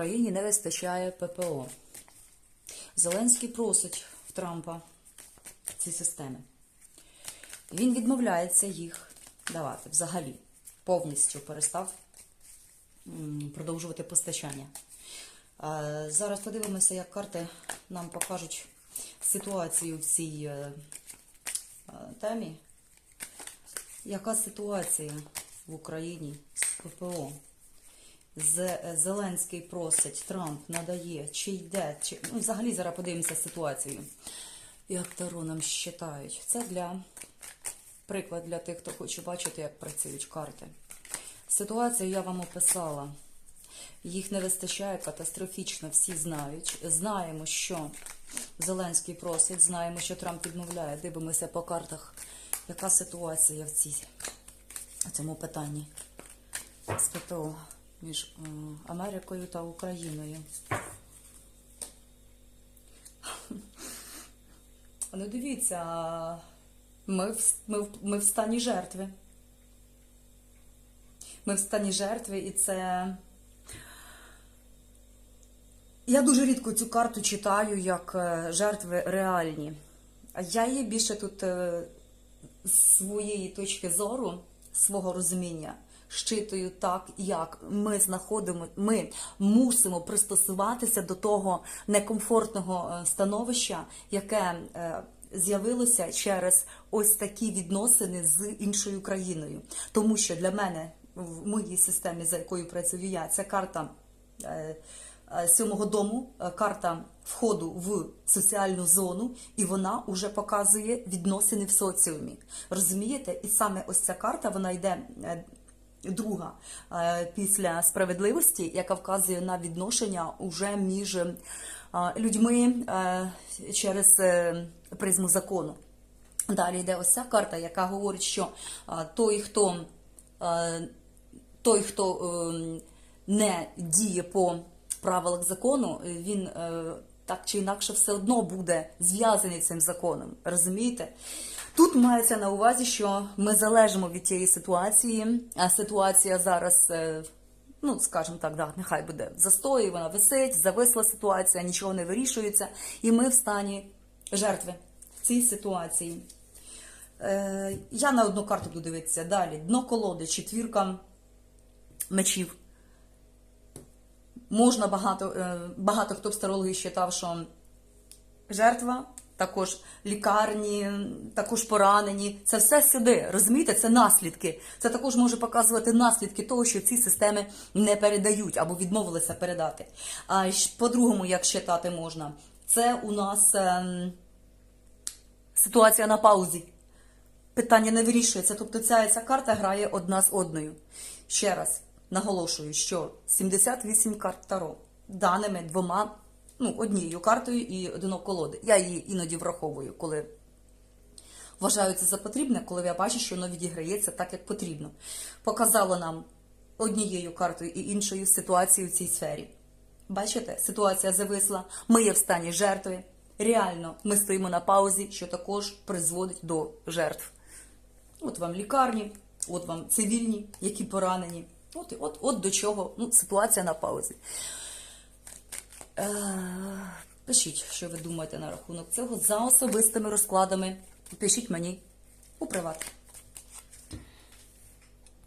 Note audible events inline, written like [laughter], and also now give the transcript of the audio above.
Україні не вистачає ППО. Зеленський просить в Трампа ці системи. Він відмовляється їх давати взагалі. Повністю перестав продовжувати постачання. Зараз подивимося, як карти нам покажуть ситуацію в цій е, е, темі. Яка ситуація в Україні з ППО? З- Зеленський просить, Трамп надає, чи йде, чи ну, взагалі зараз подивимося ситуацію. Як Таро нам щитають. Це для приклад для тих, хто хоче бачити, як працюють карти. Ситуацію я вам описала. Їх не вистачає катастрофічно, всі знають. Знаємо, що Зеленський просить, знаємо, що Трамп відмовляє. Дивимося по картах, яка ситуація в цій, цьому питанні з ППО між Америкою та Україною. [laughs] Ну, дивіться, ми в, ми, ми в стані жертви. Ми в стані жертви, і це. Я дуже рідко цю карту читаю як е, жертви реальні. Я її більше тут е, з своєї точки зору, свого розуміння, щитую так, як ми знаходимо, ми мусимо пристосуватися до того некомфортного е, становища, яке е, з'явилося через ось такі відносини з іншою країною. Тому що для мене в моїй системі, за якою працюю я, ця карта. е, сьомого дому карта входу в соціальну зону, і вона вже показує відносини в соціумі. Розумієте? І саме ось ця карта вона йде. Друга е, після справедливості, яка вказує на відношення уже між е, людьми е, через призму закону. Далі йде ось ця карта, яка говорить, що той, хто той, хто е, не діє по правилах закону, він так чи інакше все одно буде зв'язаний цим законом. Розумієте? Тут мається на увазі, що ми залежимо від тієї ситуації, а ситуація зараз. е, Ну, скажімо так, да, нехай буде застої, вона висить, зависла ситуація, нічого не вирішується, і ми в стані жертви в цій ситуації. Е, я на одну карту буду дивитися. Далі. Дно колоди, четвірка мечів. Можна багато, е, багато хто старології вважав, що жертва, також лікарні, також поранені. Це все сюди. Розумієте, це наслідки. Це також може показувати наслідки того, що ці системи не передають або відмовилися передати. А по-другому, як считати можна, це у нас ем, ситуація на паузі. Питання не вирішується. Тобто ця, ця карта грає одна з одною. Ще раз наголошую, що 78 карт Таро даними двома, ну, однією картою і одно колоди. Я її іноді враховую, коли вважаю це за потрібне, коли я бачу, що воно відіграється так, як потрібно. Показало нам однією картою і іншою ситуацію в цій сфері. Бачите, ситуація зависла, ми є в стані жертви. Реально, ми стоїмо на паузі, що також призводить до жертв. От вам лікарні, от вам цивільні, які поранені. От, от, от до чого ну, ситуація на паузі. Е, пишіть, що ви думаєте на рахунок цього за особистими розкладами. Пишіть мені у приват.